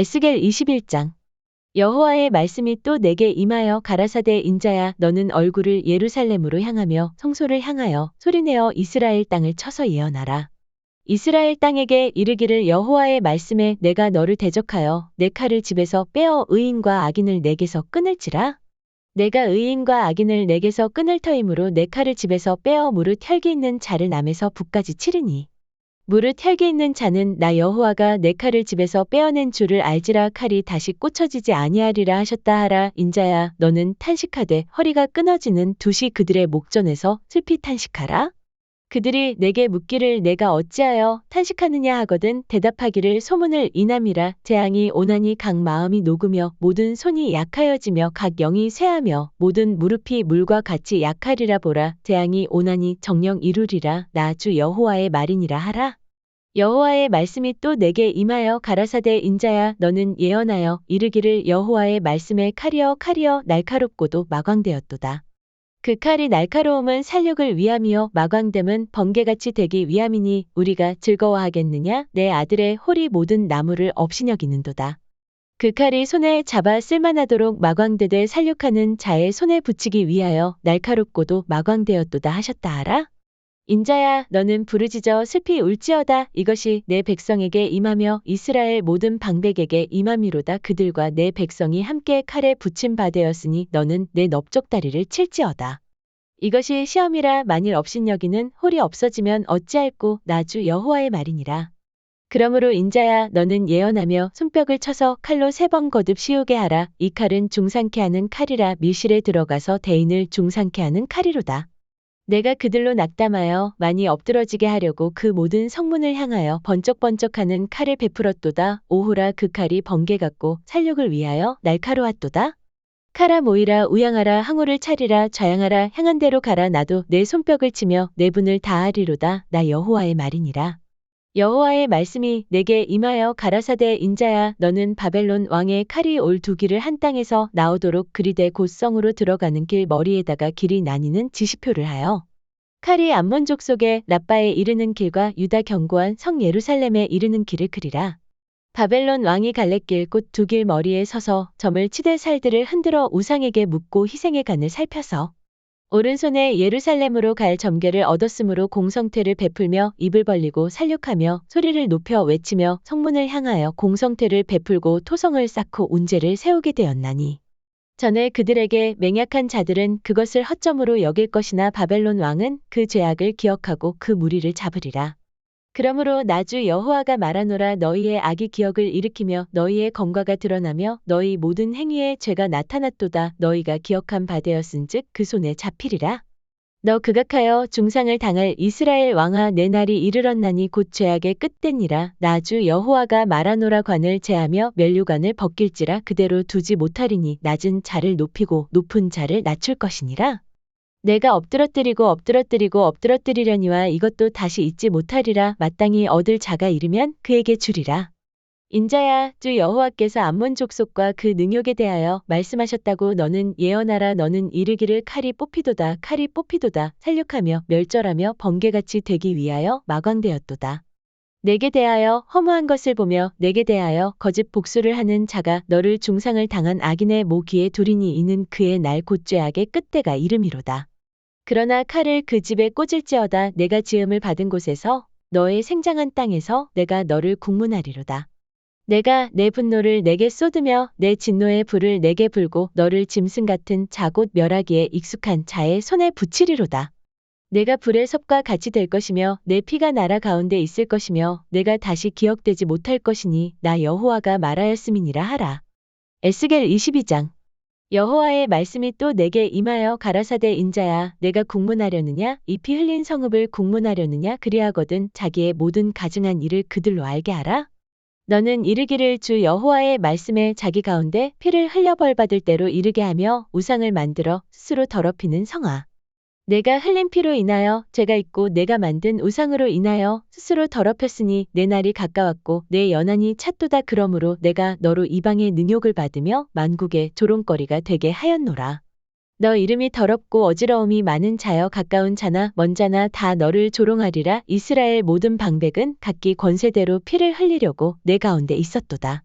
에스겔 21장 여호와의 말씀이 또 내게 임하여 가라사대 인자야 너는 얼굴을 예루살렘으로 향하며 성소를 향하여 소리내어 이스라엘 땅을 쳐서 예언하라. 이스라엘 땅에게 이르기를 여호와의 말씀에 내가 너를 대적하여 내 칼을 집에서 빼어 의인과 악인을 내게서 끊을지라. 내가 의인과 악인을 내게서 끊을 터이므로 내 칼을 집에서 빼어 무릇 혈기 있는 자를 남에서 북까지 치르니. 무릇 혈기 있는 자는 나 여호와가 내 칼을 집에서 빼어낸 줄을 알지라 칼이 다시 꽂혀지지 아니하리라 하셨다 하라. 인자야 너는 탄식하되 허리가 끊어지는 두시 그들의 목전에서 슬피 탄식하라. 그들이 내게 묻기를 내가 어찌하여 탄식하느냐 하거든 대답하기를 소문을 인함이라. 재앙이 오나니 각 마음이 녹으며 모든 손이 약하여지며 각 영이 쇠하며 모든 무릎이 물과 같이 약하리라 보라. 재앙이 오나니 정령 이루리라. 나 주 여호와의 말이니라 하라 여호와의 말씀이 또 내게 임하여 가라사대 인자야 너는 예언하여 이르기를 여호와의 말씀에 칼이여 칼이여 날카롭고도 마광되었도다. 그 칼이 날카로움은 살육을 위함이요 마광됨은 번개같이 되기 위함이니 우리가 즐거워하겠느냐 내 아들의 홀이 모든 나무를 업신여기는도다. 그 칼이 손에 잡아 쓸만하도록 마광되되 살육하는 자의 손에 붙이기 위하여 날카롭고도 마광되었도다 하셨다 하라. 인자야 너는 부르짖어 슬피 울지어다 이것이 내 백성에게 임하며 이스라엘 모든 방백에게 임함이로다 그들과 내 백성이 함께 칼에 붙임 바 되었으니 너는 내 넓적다리를 칠지어다. 이것이 시험이라 만일 업신여기는 홀이 없어지면 어찌할꼬 나주 여호와의 말이니라. 그러므로 인자야 너는 예언하며 손뼉을 쳐서 칼로 세 번 거듭 씌우게 하라 이 칼은 중상케 하는 칼이라 밀실에 들어가서 대인을 중상케 하는 칼이로다. 내가 그들로 낙담하여 많이 엎드러지게 하려고 그 모든 성문을 향하여 번쩍번쩍하는 칼을 베풀었도다. 오호라 그 칼이 번개 같고 살육을 위하여 날카로웠도다. 칼아 모이라 우양하라 항우를 차리라 좌양하라 향한 대로 가라 나도 내 손뼉을 치며 내 분을 다하리로다. 나 여호와의 말이니라. 여호와의 말씀이 내게 임하여 가라사대 인자야 너는 바벨론 왕의 칼이 올 두 길을 한 땅에서 나오도록 그리되 곧 성으로 들어가는 길 머리에다가 길이 나뉘는 지시표를 하여 칼이 암몬 족속의 라빠에 이르는 길과 유다 견고한 성 예루살렘에 이르는 길을 그리라. 바벨론 왕이 갈래길 곧두길 머리에 서서 점을 치되 살들을 흔들어 우상에게 묻고 희생의 간을 살펴서 오른손에 예루살렘으로 갈 점괘를 얻었으므로 공성태를 베풀며 입을 벌리고 살육하며 소리를 높여 외치며 성문을 향하여 공성태를 베풀고 토성을 쌓고 운제를 세우게 되었나니 전에 그들에게 맹약한 자들은 그것을 허점으로 여길 것이나 바벨론 왕은 그 죄악을 기억하고 그 무리를 잡으리라. 그러므로 나주 여호와가 말하노라 너희의 악이 기억을 일으키며 너희의 검과가 드러나며 너희 모든 행위의 죄가 나타났도다 너희가 기억한 바 되었은즉 그 손에 잡히리라. 너 극악하여 중상을 당할 이스라엘 왕아 내 날이 이르렀나니 곧 죄악의 끝되니라 나주 여호와가 말하노라 관을 제하며 면류관을 벗길지라 그대로 두지 못하리니 낮은 자를 높이고 높은 자를 낮출 것이니라. 내가 엎드러뜨리고 엎드러뜨리고 엎드러뜨리려니와 이것도 다시 잊지 못하리라 마땅히 얻을 자가 이르면 그에게 주리라. 인자야 주 여호와께서 암몬 족속과 그 능욕에 대하여 말씀하셨다고 너는 예언하라 너는 이르기를 칼이 뽑히도다 칼이 뽑히도다 살육하며 멸절하며 번개같이 되기 위하여 마광되었도다. 내게 대하여 허무한 것을 보며 내게 대하여 거짓 복수를 하는 자가 너를 중상을 당한 악인의 모기에 두리니 이는 그의 날 곧 죄악의 끝대가 이름이로다. 그러나 칼을 그 집에 꽂을지어다 내가 지음을 받은 곳에서 너의 생장한 땅에서 내가 너를 국문하리로다. 내가 내 분노를 내게 쏟으며 내 진노의 불을 내게 불고 너를 짐승 같은 자곧 멸하기에 익숙한 자의 손에 붙이리로다. 내가 불의 섭과 같이 될 것이며 내 피가 나라 가운데 있을 것이며 내가 다시 기억되지 못할 것이니 나 여호와가 말하였음이니라 하라. 에스겔 22장 여호와의 말씀이 또 내게 임하여 가라사대 인자야 내가 국문하려느냐 이피 흘린 성읍을 국문하려느냐 그리하거든 자기의 모든 가증한 일을 그들로 알게 하라. 너는 이르기를 주 여호와의 말씀에 자기 가운데 피를 흘려 벌받을 대로 이르게 하며 우상을 만들어 스스로 더럽히는 성아. 내가 흘린 피로 인하여 죄가 있고 내가 만든 우상으로 인하여 스스로 더럽혔으니 내 날이 가까웠고 내 연한이 찼도다 그러므로 내가 너로 이방의 능욕을 받으며 만국의 조롱거리가 되게 하였노라. 너 이름이 더럽고 어지러움이 많은 자여 가까운 자나 먼 자나 다 너를 조롱하리라 이스라엘 모든 방백은 각기 권세대로 피를 흘리려고 내 가운데 있었도다.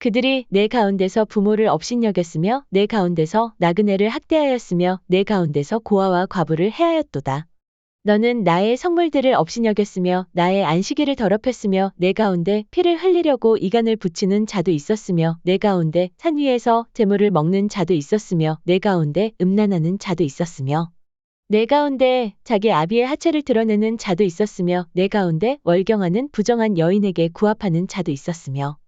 그들이 내 가운데서 부모를 업신여겼으며 내 가운데서 나그네를 학대하였으며 내 가운데서 고아와 과부를 해하였도다. 너는 나의 성물들을 업신여겼으며 나의 안식일을 더럽혔으며 내 가운데 피를 흘리려고 이간을 붙이는 자도 있었으며 내 가운데 산 위에서 재물을 먹는 자도 있었으며 내 가운데 음란하는 자도 있었으며 내 가운데 자기 아비의 하체를 드러내는 자도 있었으며 내 가운데 월경하는 부정한 여인에게 구합하는 자도 있었으며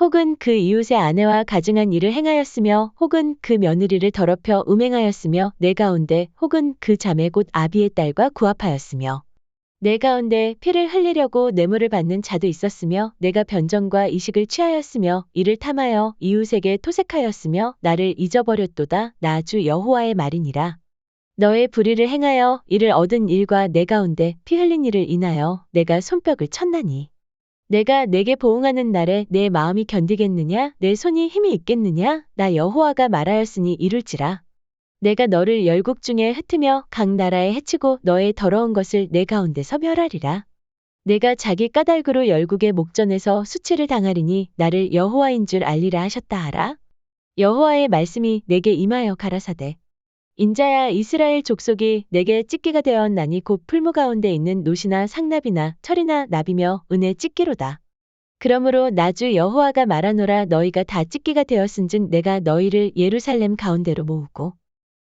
혹은 그 이웃의 아내와 가증한 일을 행하였으며 혹은 그 며느리를 더럽혀 음행하였으며 내 가운데 혹은 그 자매 곧 아비의 딸과 구합하였으며 내 가운데 피를 흘리려고 뇌물을 받는 자도 있었으며 내가 변정과 이식을 취하였으며 이를 탐하여 이웃에게 토색하였으며 나를 잊어버렸도다. 나 주 여호와의 말이니라. 너의 불의를 행하여 이를 얻은 일과 내 가운데 피 흘린 일을 인하여 내가 손뼉을 쳤나니 내가 내게 보응하는 날에 내 마음이 견디겠느냐? 내 손이 힘이 있겠느냐? 나 여호와가 말하였으니 이룰지라. 내가 너를 열국 중에 흩으며 각 나라에 해치고 너의 더러운 것을 내 가운데서 멸하리라. 내가 자기 까닭으로 열국의 목전에서 수치를 당하리니 나를 여호와인 줄 알리라 하셨다 하라. 여호와의 말씀이 내게 임하여 가라사대. 인자야 이스라엘 족속이 내게 찢기가 되었나니 곧 풀무 가운데 있는 노시나 상납이나 철이나 나비며 은혜 찢기로다. 그러므로 나주 여호와가 말하노라 너희가 다 찢기가 되었은즉 내가 너희를 예루살렘 가운데로 모으고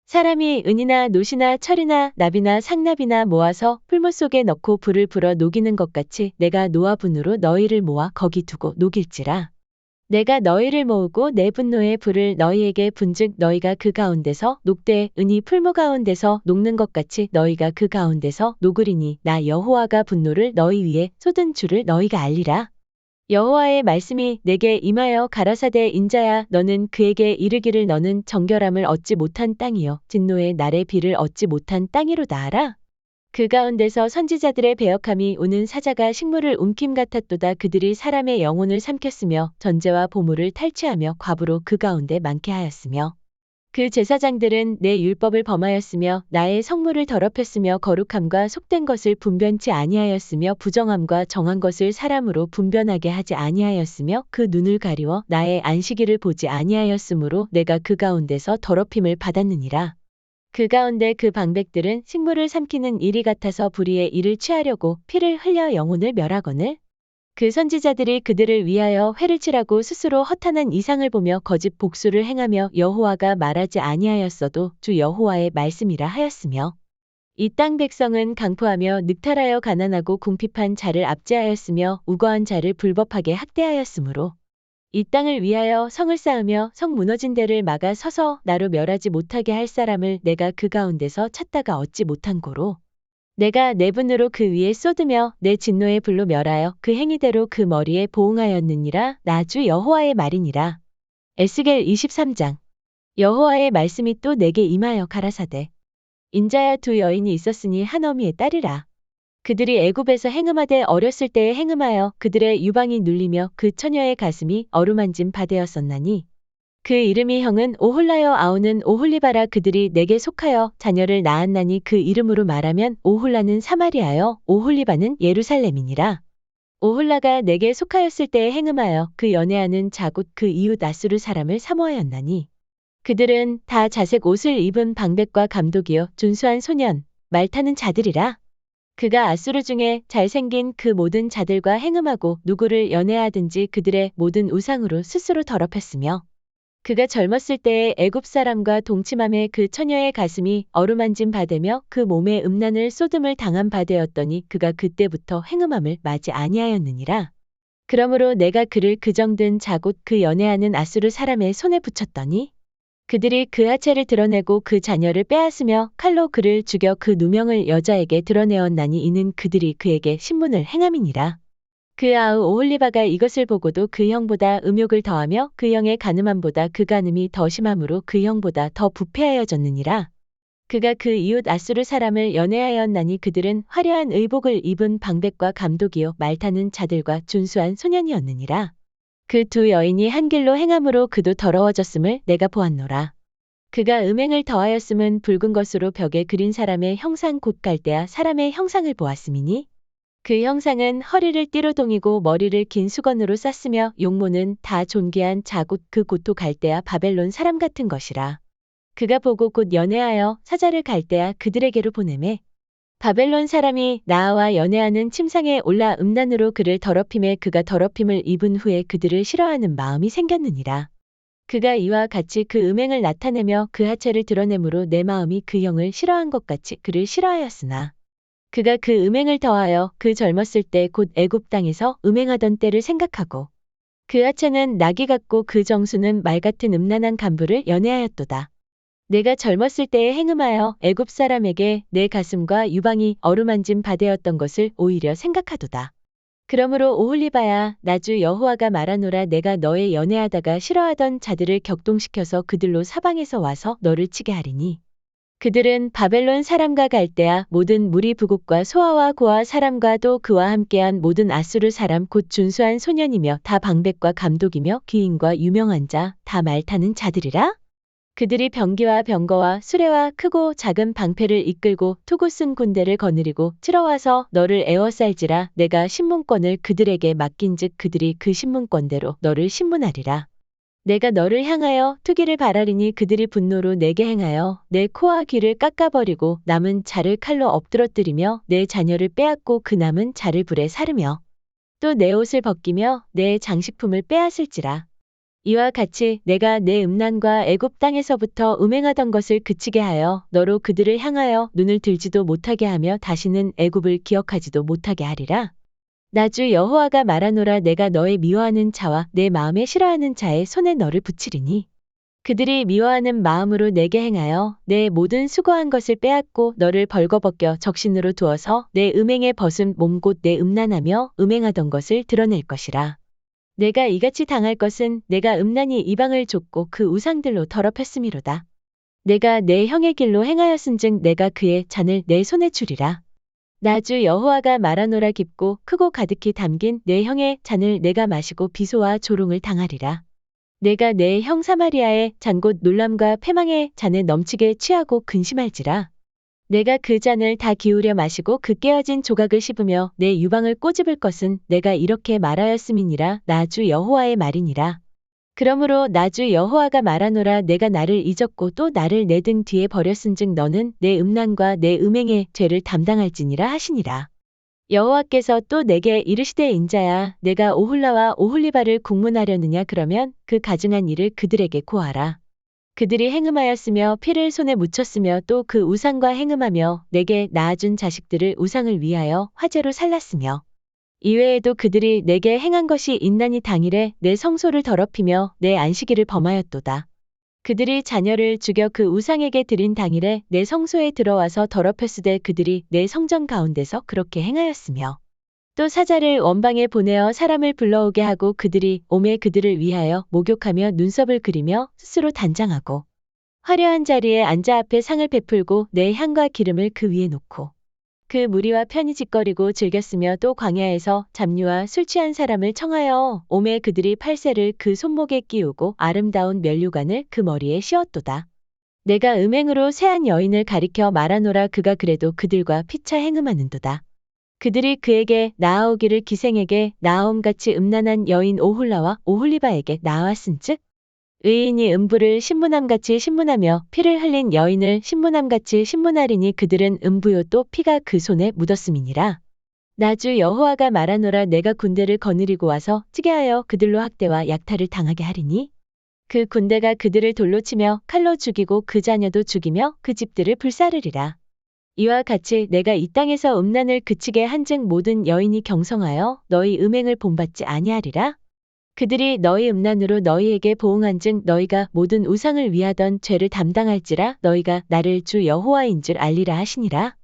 사람이 은이나 노시나 철이나 나비나 상납이나 모아서 풀무 속에 넣고 불을 불어 녹이는 것 같이 내가 노아 분으로 너희를 모아 거기 두고 녹일지라. 내가 너희를 모으고 내 분노의 불을 너희에게 분즉 너희가 그 가운데서 녹되 은이 풀무 가운데서 녹는 것 같이 너희가 그 가운데서 녹으리니 나 여호와가 분노를 너희 위에 쏟은 줄을 너희가 알리라. 여호와의 말씀이 내게 임하여 가라사대 인자야 너는 그에게 이르기를 너는 정결함을 얻지 못한 땅이요 진노의 날의 비를 얻지 못한 땅이로다 하라. 그 가운데서 선지자들의 배역함이 오는 사자가 식물을 움킴 같았도다 그들이 사람의 영혼을 삼켰으며 전제와 보물을 탈취하며 과부로 그 가운데 많게 하였으며 그 제사장들은 내 율법을 범하였으며 나의 성물을 더럽혔으며 거룩함과 속된 것을 분변치 아니하였으며 부정함과 정한 것을 사람으로 분변하게 하지 아니하였으며 그 눈을 가리워 나의 안식일을 보지 아니하였으므로 내가 그 가운데서 더럽힘을 받았느니라. 그 가운데 그 방백들은 식물을 삼키는 일이 같아서 불의의 일을 취하려고 피를 흘려 영혼을 멸하거늘 그 선지자들이 그들을 위하여 회를 치라고 스스로 허탄한 이상을 보며 거짓 복수를 행하며 여호와가 말하지 아니하였어도 주 여호와의 말씀이라 하였으며 이 땅 백성은 강포하며 늑탈하여 가난하고 궁핍한 자를 압제하였으며 우거한 자를 불법하게 학대하였으므로 이 땅을 위하여 성을 쌓으며 성 무너진 데를 막아 서서 나로 멸하지 못하게 할 사람을 내가 그 가운데서 찾다가 얻지 못한 고로 내가 내 분으로 그 위에 쏟으며 내 진노의 불로 멸하여 그 행위대로 그 머리에 보응하였느니라 나주 여호와의 말이니라. 에스겔 23장 여호와의 말씀이 또 내게 임하여 가라사대 인자야 두 여인이 있었으니 한 어미의 딸이라. 그들이 애굽에서 행음하되 어렸을 때에 행음하여 그들의 유방이 눌리며 그 처녀의 가슴이 어루만진 바되었었나니 그 이름이 형은 오홀라여 아우는 오홀리바라 그들이 내게 속하여 자녀를 낳았나니 그 이름으로 말하면 오홀라는 사마리아여 오홀리바는 예루살렘이니라. 오홀라가 내게 속하였을 때에 행음하여 그 연애하는 자곧 그 이웃 아수르 사람을 사모하였나니 그들은 다 자색 옷을 입은 방백과 감독이여 준수한 소년 말 타는 자들이라 그가 아수르 중에 잘생긴 그 모든 자들과 행음하고 누구를 연애하든지 그들의 모든 우상으로 스스로 더럽혔으며 그가 젊었을 때에 애굽 사람과 동침함에 그 처녀의 가슴이 어루만진 바되며 그 몸에 음란을 쏟음을 당한 바되었더니 그가 그때부터 행음함을 맞이 아니하였느니라. 그러므로 내가 그를 그정든 자곧 그 연애하는 아수르 사람의 손에 붙였더니 그들이 그 하체를 드러내고 그 자녀를 빼앗으며 칼로 그를 죽여 그 누명을 여자에게 드러내었나니 이는 그들이 그에게 신문을 행함이니라. 그 아우 오홀리바가 이것을 보고도 그 형보다 음욕을 더하며 그 형의 가늠함보다 그 가늠이 더 심함으로 그 형보다 더 부패하여졌느니라. 그가 그 이웃 아수르 사람을 연애하였나니 그들은 화려한 의복을 입은 방백과 감독이요 말타는 자들과 준수한 소년이었느니라. 그 두 여인이 한 길로 행함으로 그도 더러워졌음을 내가 보았노라. 그가 음행을 더하였음은 붉은 것으로 벽에 그린 사람의 형상 곧 갈대아 사람의 형상을 보았음이니 그 형상은 허리를 띠로 동이고 머리를 긴 수건으로 쌌으며 용모는 다 존귀한 자곳 그 고토 갈대아 바벨론 사람 같은 것이라. 그가 보고 곧 연애하여 사자를 갈대아 그들에게로 보내매 바벨론 사람이 나아와 연애하는 침상에 올라 음란으로 그를 더럽힘에 그가 더럽힘을 입은 후에 그들을 싫어하는 마음이 생겼느니라. 그가 이와 같이 그 음행을 나타내며 그 하체를 드러내므로 내 마음이 그 형을 싫어한 것 같이 그를 싫어하였으나 그가 그 음행을 더하여 그 젊었을 때 곧 애굽 땅에서 음행하던 때를 생각하고 그 하체는 나귀 같고 그 정수는 말 같은 음란한 간부를 연애하였도다. 내가 젊었을 때에 행음하여 애굽 사람에게 내 가슴과 유방이 어루만짐 바되었던 것을 오히려 생각하도다. 그러므로 오홀리바야 나주 여호와가 말하노라 내가 너의 연애하다가 싫어하던 자들을 격동시켜서 그들로 사방에서 와서 너를 치게 하리니 그들은 바벨론 사람과 갈대아 모든 무리 부국과 소아와 고아 사람과 또 그와 함께한 모든 아수르 사람 곧 준수한 소년이며 다 방백과 감독이며 귀인과 유명한 자 다 말 타는 자들이라 그들이 병기와 병거와 수레와 크고 작은 방패를 이끌고 투구 쓴 군대를 거느리고 치러와서 너를 에워쌀지라 내가 신문권을 그들에게 맡긴즉 그들이 그 신문권대로 너를 신문하리라. 내가 너를 향하여 투기를 바라리니 그들이 분노로 내게 행하여 내 코와 귀를 깎아버리고 남은 자를 칼로 엎드러뜨리며 내 자녀를 빼앗고 그 남은 자를 불에 사르며 또 내 옷을 벗기며 내 장식품을 빼앗을지라. 이와 같이 내가 내 음란과 애굽 땅에서부터 음행하던 것을 그치게 하여 너로 그들을 향하여 눈을 들지도 못하게 하며 다시는 애굽을 기억하지도 못하게 하리라. 나주 여호와가 말하노라 내가 너의 미워하는 자와 내 마음에 싫어하는 자의 손에 너를 붙이리니 그들이 미워하는 마음으로 내게 행하여 내 모든 수고한 것을 빼앗고 너를 벌거벗겨 적신으로 두어서 내 음행에 벗은 몸 곧 내 음란하며 음행하던 것을 드러낼 것이라. 내가 이같이 당할 것은 내가 음란히 이방을 줬고 그 우상들로 더럽혔음이로다. 내가 내 형의 길로 행하였은즉 내가 그의 잔을 내 손에 주리라. 나주 여호와가 말하노라 깊고 크고 가득히 담긴 내 형의 잔을 내가 마시고 비소와 조롱을 당하리라. 내가 내 형 사마리아의 잔 곧 놀람과 패망의 잔에 넘치게 취하고 근심할지라. 내가 그 잔을 다 기울여 마시고 그 깨어진 조각을 씹으며 내 유방을 꼬집을 것은 내가 이렇게 말하였음이니라 나주 여호와의 말이니라. 그러므로 나주 여호와가 말하노라 내가 나를 잊었고 또 나를 내 등 뒤에 버렸은즉 너는 내 음란과 내 음행의 죄를 담당할지니라 하시니라. 여호와께서 또 내게 이르시되 인자야 내가 오홀라와 오홀리바를 국문하려느냐 그러면 그 가증한 일을 그들에게 고하라. 그들이 행음하였으며 피를 손에 묻혔으며 또 그 우상과 행음하며 내게 낳아준 자식들을 우상을 위하여 화제로 살랐으며 이외에도 그들이 내게 행한 것이 인난이 당일에 내 성소를 더럽히며 내 안식일을 범하였도다. 그들이 자녀를 죽여 그 우상에게 드린 당일에 내 성소에 들어와서 더럽혔으되 그들이 내 성전 가운데서 그렇게 행하였으며 또 사자를 원방에 보내어 사람을 불러오게 하고 그들이 오매 그들을 위하여 목욕하며 눈썹을 그리며 스스로 단장하고 화려한 자리에 앉아 앞에 상을 베풀고 내 향과 기름을 그 위에 놓고 그 무리와 편히 짓거리고 즐겼으며 또 광야에서 잡류와 술 취한 사람을 청하여 오매 그들이 팔새를 그 손목에 끼우고 아름다운 면류관을 그 머리에 씌웠도다. 내가 음행으로 새한 여인을 가리켜 말하노라 그가 그래도 그들과 피차 행음하는도다. 그들이 그에게 나아오기를 기생에게 나아옴같이 음란한 여인 오홀라와 오홀리바에게 나왔은즉 의인이 음부를 신문함같이 신문하며 피를 흘린 여인을 신문함같이 신문하리니 그들은 음부요 또 피가 그 손에 묻었음이니라. 나주 여호와가 말하노라 내가 군대를 거느리고 와서 찌게하여 그들로 학대와 약탈을 당하게 하리니 그 군대가 그들을 돌로 치며 칼로 죽이고 그 자녀도 죽이며 그 집들을 불사르리라. 이와 같이 내가 이 땅에서 음란을 그치게 한즉 모든 여인이 경성하여 너희 음행을 본받지 아니하리라. 그들이 너희 음란으로 너희에게 보응한즉 너희가 모든 우상을 위하던 죄를 담당할지라 너희가 나를 주 여호와인 줄 알리라 하시니라.